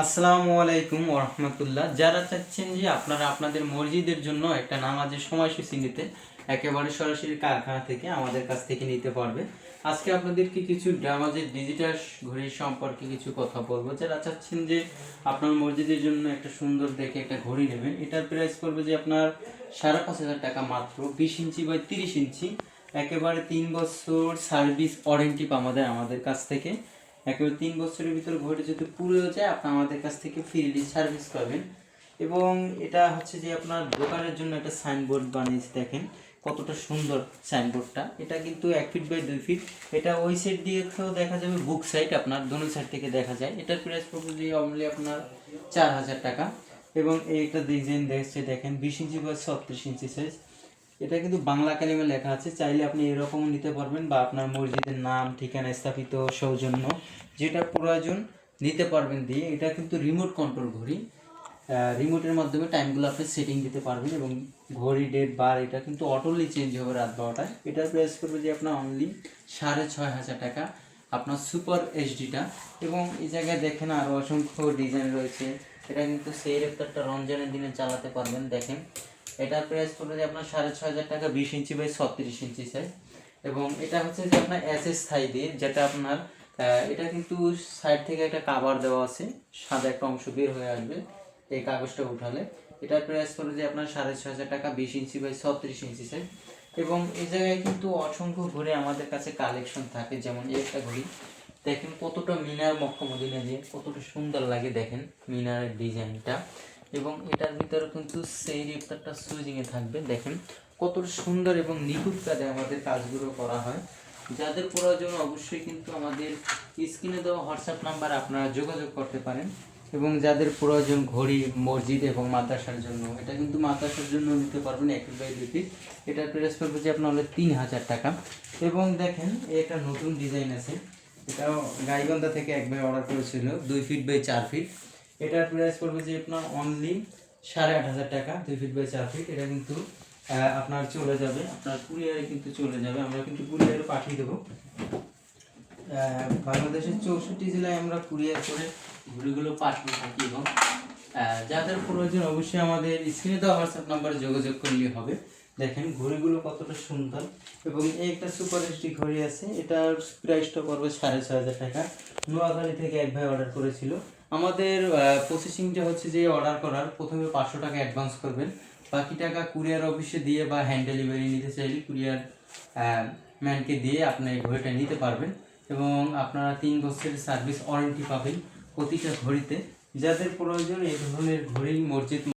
আসসালামু আলাইকুম ওরহমতুল্লাহ যারা চাচ্ছেন যে আপনারা আপনাদের মসজিদের জন্য একটা নামাজের সময়সূচি নিতে, একেবারে সরাসরি কারখানা থেকে আমাদের কাছ থেকে নিতে পারবে। আজকে আপনাদেরকে কিছু নামাজের ডিজিটাল ঘড়ির সম্পর্কে কিছু কথা বলব। যারা চাচ্ছেন যে আপনার মসজিদের জন্য একটা সুন্দর দেখে একটা ঘড়ি নেবেন, এটার প্রাইস পড়বে যে আপনার সাড়ে পাঁচ হাজার টাকা মাত্র, বিশ ইঞ্চি বা তিরিশ ইঞ্চি। একেবারে তিন বছর সার্ভিস ওয়ারেন্টি আমাদের আমাদের কাছ থেকে। একেবারে তিন বছরের ভিতর ঘড়ি যদি পুরো যায়, আপনি আমাদের কাছ থেকে ফ্রিলি সার্ভিস পাবেন। এবং এটা হচ্ছে যে আপনার দোকানের জন্য একটা সাইনবোর্ড বানিয়েছে, দেখেন কতটা সুন্দর সাইনবোর্ডটা এটা কিন্তু এক ফিট বাই দুই ফিট এটা ওই সাইড দিয়েও দেখা যাবে বুক সাইড আপনার, দোনো সাইড থেকে দেখা যায়। এটার প্রাইস পড়বে অনলি আপনার চার হাজার টাকা। এবং এই একটা ডিজাইন দেখছে দেখেন বিশ ইঞ্চি বা ছত্রিশ ইঞ্চি সাইজ এটা কিন্তু বাংলা কালিমে লেখা আছে। চাইলে আপনি এরকমও নিতে পারবেন বা আপনার মসজিদের নাম, ঠিকানা স্থাপিত সৌজন্য যেটা প্রয়োজন নিতে পারবেন দিয়ে। এটা কিন্তু রিমোট কন্ট্রোল ঘড়ি। রিমোটের মাধ্যমে টাইমগুলো আপনি সেটিং দিতে পারবেন এবং ঘড়ি ডেট বার এটা কিন্তু অটোলি চেঞ্জ হবে রাত বারোটায়। এটার প্রাইস করবে যে আপনার অনলি সাড়ে ছয় হাজার টাকা আপনার সুপার এইচডিটা এবং এই জায়গায় দেখেন আরও অসংখ্য ডিজাইন রয়েছে। এটা কিন্তু সেই রেপ্টারটা রমজানের দিনে চালাতে পারবেন, দেখেন। এটার প্রাইস পড়বে যে আপনার সাড়ে ছয় হাজার টাকা বিশ ইঞ্চি বাই ছত্রিশ ইঞ্চি সাইজ এবং এটা হচ্ছে যে আপনার এস এস দিয়ে যেটা আপনার এটা কিন্তু সাইড থেকে একটা কাভার দেওয়া আছে। সাদা একটা অংশ বের হয়ে আসবে এই কাগজটা উঠালে। এটার প্রাইস পড়বে যে আপনার সাড়ে ছয় হাজার টাকা বিশ ইঞ্চি বাই ছত্রিশ ইঞ্চি সাইজ এবং এই জায়গায় কিন্তু অসংখ্য ঘুরে আমাদের কাছে কালেকশন থাকে। যেমন একটা ঘড়ি। দেখেন কতটা মিনার মক্কমদিনে যে কতটা সুন্দর লাগে দেখেন মিনারের ডিজাইনটা এবং এটার ভিতরে কিন্তু সেই রিপ্টারটা সুইজিংয়ে থাকবে। দেখেন কত সুন্দর এবং নিখুঁত কাজে আমাদের কাজগুলো করা হয়। যাদের প্রয়োজন অবশ্যই কিন্তু আমাদের স্ক্রিনে দেওয়া হোয়াটসঅ্যাপ নাম্বার আপনারা যোগাযোগ করতে পারেন এবং যাদের প্রয়োজন ঘড়ি, মসজিদ এবং মাদ্রাসার জন্য, এটা কিন্তু মাদ্রাসার জন্য নিতে পারবেন এক বাই দুই ফিট এটার প্রাইস পড়বে যে আপনার হলো তিন হাজার টাকা। এবং দেখেন একটা নতুন ডিজাইন আছে। এটাও গাইগন্ধা থেকে এক ভাই অর্ডার করেছিল, দুই ফিট বাই চার ফিট এটার প্রাইস পড়বে যে আপনার অনলি সাড়ে আট হাজার টাকা, দুই ফিট বাই চার ফিট এটা কিন্তু আপনার চলে যাবে। আপনার কুরিয়ারে কিন্তু চলে যাবে। আমরা কিন্তু কুরিয়ারে পাঠিয়ে দেবো। বাংলাদেশের চৌষট্টি জেলায় আমরা কুরিয়ার করে ঘুড়িগুলো পাঠিয়ে থাকি এবং যাদের প্রয়োজন অবশ্যই আমাদের স্ক্রিনে দেওয়া হোয়াটসঅ্যাপ নাম্বারে যোগাযোগ করলে হবে। দেখেন, ঘড়িগুলো কতটা সুন্দর। এবং এই একটা সুপার এইচডি ঘড়ি আছে। এটার প্রাইসটা পড়বে সাড়ে ছয় হাজার টাকা। নোয়াখালী থেকে এক ভাই অর্ডার করেছিল। আমাদের প্রসেসিংটা হচ্ছে যে অর্ডার করার। প্রথমে পাঁচশো টাকা অ্যাডভান্স করবেন। বাকি টাকা কুরিয়ার অফিসে দিয়ে বা হ্যান্ড ডেলিভারি নিতে চাইলে কুরিয়ার ম্যানকে দিয়ে আপনার এই ঘড়িটা নিতে পারবেন এবং আপনারা তিন বছরের সার্ভিস ওয়ারেন্টি পাবেন প্রতিটা ঘড়িতে। যাদের প্রয়োজন এই ধরনের ঘড়ি মসজিদ